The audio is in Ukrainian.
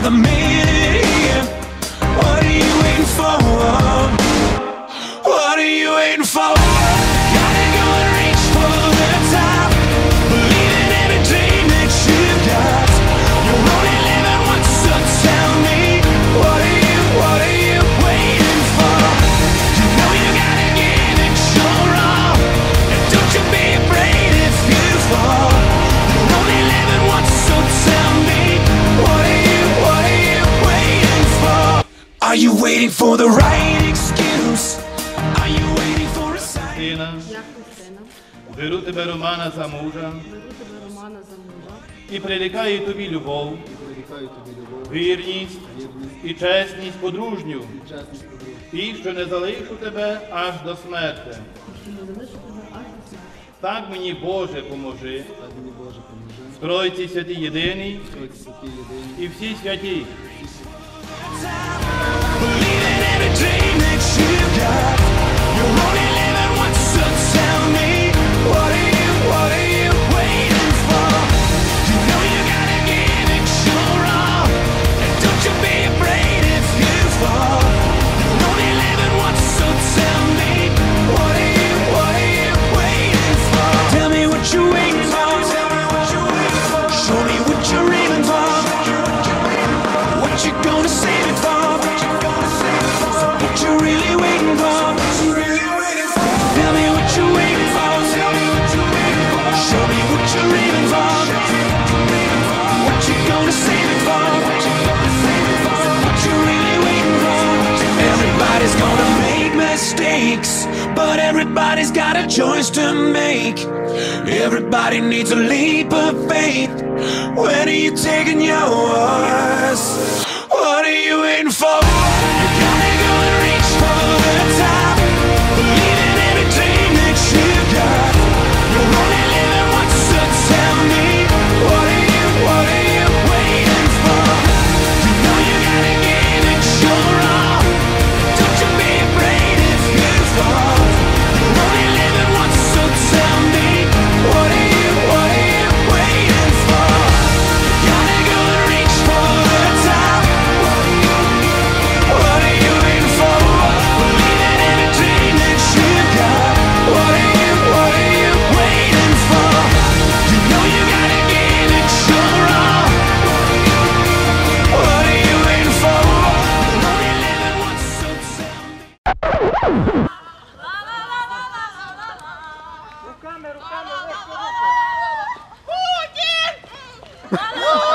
another million. What are you waiting for? What are you waiting for? waiting for the right excuse? Are you waiting for a sign? Беру тебе Романа за мужа. Беру тебе Романа за мужа. І прирікаю тобі любов. І прирікаю тобі любов. Вірність. Вірність. І чесність подружню. І чесність подружню. І що не залишу тебе аж до смерти. І що не залишу тебе аж до смерти. Так мені Боже поможи. Так мені Боже поможи. В Тройці святій єдиний. В Тройці святій єдиний. І всі святі. І всі святі. believe it. Mistakes, but everybody's got a choice to make. Everybody needs a leap of faith. When are you taking yours? What are you waiting for? Руками, руками, вверх, вверх. Хутір!